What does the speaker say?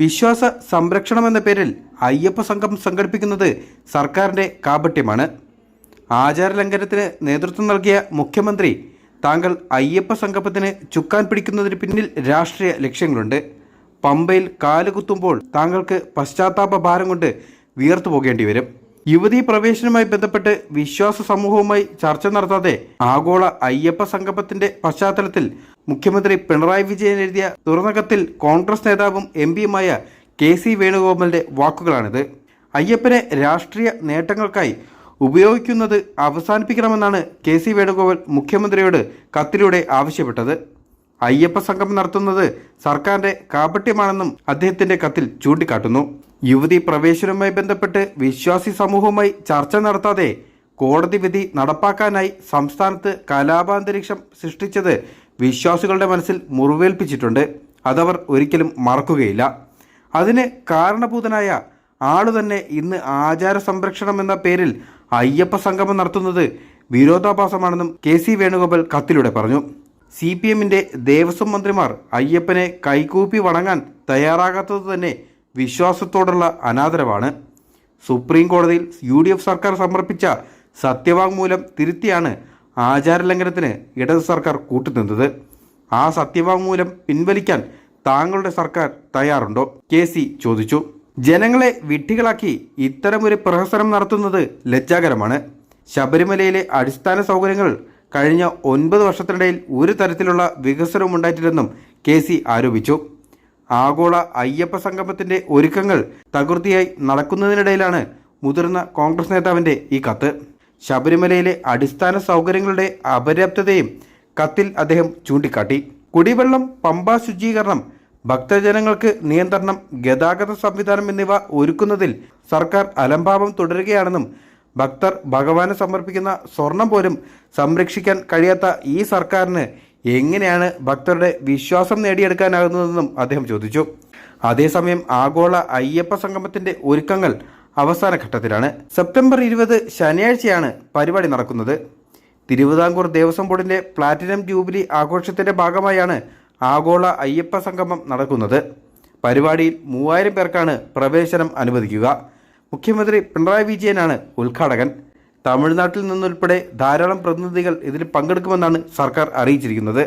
വിശ്വാസ സംരക്ഷണം എന്ന പേരിൽ അയ്യപ്പ സംഘം സംഘടിപ്പിക്കുന്നത് സർക്കാരിന്റെ കാപട്യമാണ്. ആചാരലംഘനത്തിന് നേതൃത്വം നൽകിയ മുഖ്യമന്ത്രി താങ്കൾ അയ്യപ്പ സംഗമത്തിന് ചുക്കാൻ പിടിക്കുന്നതിന് പിന്നിൽ രാഷ്ട്രീയ ലക്ഷ്യങ്ങളുണ്ട്. പമ്പയിൽ കാലുകുത്തുമ്പോൾ താങ്കൾക്ക് പശ്ചാത്താപ ഭാരം കൊണ്ട് വിയർത്തു പോകേണ്ടി വരും. യുവതീ പ്രവേശനവുമായി ബന്ധപ്പെട്ട് വിശ്വാസ സമൂഹവുമായി ചർച്ച നടത്താതെ ആഗോള അയ്യപ്പ സംഗമത്തിന്റെ പശ്ചാത്തലത്തിൽ മുഖ്യമന്ത്രി പിണറായി വിജയൻ എഴുതിയ തുറന്ന കത്തിൽ കോൺഗ്രസ് നേതാവും എം പിയുമായ കെ സി വേണുഗോപാലിന്റെ വാക്കുകളാണിത്. അയ്യപ്പനെ രാഷ്ട്രീയ നേട്ടങ്ങൾക്കായി ഉപയോഗിക്കുന്നത് അവസാനിപ്പിക്കണമെന്നാണ് കെ സി വേണുഗോപാൽ മുഖ്യമന്ത്രിയോട് കത്തിലൂടെ ആവശ്യപ്പെട്ടത്. അയ്യപ്പ സംഘം നടത്തുന്നത് സർക്കാരിന്റെ കാപട്യമാണെന്നും അദ്ദേഹത്തിന്റെ കത്തിൽ ചൂണ്ടിക്കാട്ടുന്നു. യുവതി പ്രവേശനവുമായി ബന്ധപ്പെട്ട് വിശ്വാസി സമൂഹവുമായി ചർച്ച നടത്താതെ കോടതി വിധി നടപ്പാക്കാനായി സംസ്ഥാനത്ത് കലാപാന്തരീക്ഷം സൃഷ്ടിച്ചത് വിശ്വാസികളുടെ മനസ്സിൽ മുറിവേൽപ്പിച്ചിട്ടുണ്ട്. അതവർ ഒരിക്കലും മറക്കുകയില്ല. അതിന് കാരണഭൂതനായ ആളു തന്നെ ഇന്ന് ആചാര സംരക്ഷണം എന്ന പേരിൽ അയ്യപ്പ സംഗമം നടത്തുന്നത് വിരോധാഭാസമാണെന്നും കെ സി വേണുഗോപാൽ കത്തിലൂടെ പറഞ്ഞു. സി പി എമ്മിന്റെ ദേവസ്വം മന്ത്രിമാർ അയ്യപ്പനെ കൈകൂപ്പി വണങ്ങാൻ തയ്യാറാകാത്തത് തന്നെ വിശ്വാസത്തോടുള്ള അനാദരവാണ്. സുപ്രീം കോടതിയിൽ യു ഡി എഫ് സർക്കാർ സമർപ്പിച്ച സത്യവാങ്മൂലം തിരുത്തിയാണ് ആചാരലംഘനത്തിന് ഇടത് സർക്കാർ കൂട്ടുനിന്നത്. ആ സത്യവാങ്മൂലം പിൻവലിക്കാൻ താങ്കളുടെ സർക്കാർ തയ്യാറുണ്ടോ? കെ സി ചോദിച്ചു. ജനങ്ങളെ വിഡ്ഢികളാക്കി ഇത്തരമൊരു പ്രഹസനം നടത്തുന്നത് ലജ്ജാകരമാണ്. ശബരിമലയിലെ അടിസ്ഥാന സൗകര്യങ്ങൾ കഴിഞ്ഞ ഒൻപത് വർഷത്തിനിടയിൽ ഒരു തരത്തിലുള്ള വികസനവും ഉണ്ടായിട്ടില്ലെന്നും കെ സി ആരോപിച്ചു. ആഗോള അയ്യപ്പ സംഗമത്തിന്റെ ഒരുക്കങ്ങൾ തകൃതിയായി നടക്കുന്നതിനിടയിലാണ് മുതിർന്ന കോൺഗ്രസ് നേതാവിന്റെ ഈ കത്ത്. ശബരിമലയിലെ അടിസ്ഥാന സൗകര്യങ്ങളുടെ അപര്യാപ്തതയും കത്തിൽ അദ്ദേഹം ചൂണ്ടിക്കാട്ടി. കുടിവെള്ളം പമ്പ ശുചീകരണം ഭക്തജനങ്ങൾക്ക് നിയന്ത്രണം ഗതാഗത സംവിധാനം എന്നിവ ഒരുക്കുന്നതിൽ സർക്കാർ അലംഭാവം തുടരുകയാണെന്നും ഭക്തർ ഭഗവാന് സമർപ്പിക്കുന്ന സ്വർണം പോലും സംരക്ഷിക്കാൻ കഴിയാത്ത ഈ സർക്കാരിന് എങ്ങനെയാണ് ഭക്തരുടെ വിശ്വാസം നേടിയെടുക്കാനാകുന്നതെന്നും അദ്ദേഹം ചോദിച്ചു. അതേസമയം ആഗോള അയ്യപ്പ സംഗമത്തിന്റെ ഒരുക്കങ്ങൾ അവസാന ഘട്ടത്തിലാണ്. സെപ്റ്റംബർ ഇരുപത് ശനിയാഴ്ചയാണ് പരിപാടി നടക്കുന്നത്. തിരുവിതാംകൂർ ദേവസ്വം ബോർഡിന്റെ പ്ലാറ്റിനം ജൂബിലി ആഘോഷത്തിന്റെ ഭാഗമായാണ് ആഗോള അയ്യപ്പ സംഗമം നടക്കുന്നത്. പരിപാടിയിൽ മൂവായിരം പേർക്കാണ് പ്രവേശനം അനുവദിക്കുക. മുഖ്യമന്ത്രി പിണറായി വിജയനാണ് ഉദ്ഘാടകൻ. തമിഴ്നാട്ടിൽ നിന്നുൾപ്പെടെ ധാരാളം പ്രതിനിധികൾ ഇതിൽ പങ്കെടുക്കുമെന്നാണ് സർക്കാർ അറിയിച്ചിരിക്കുന്നത്.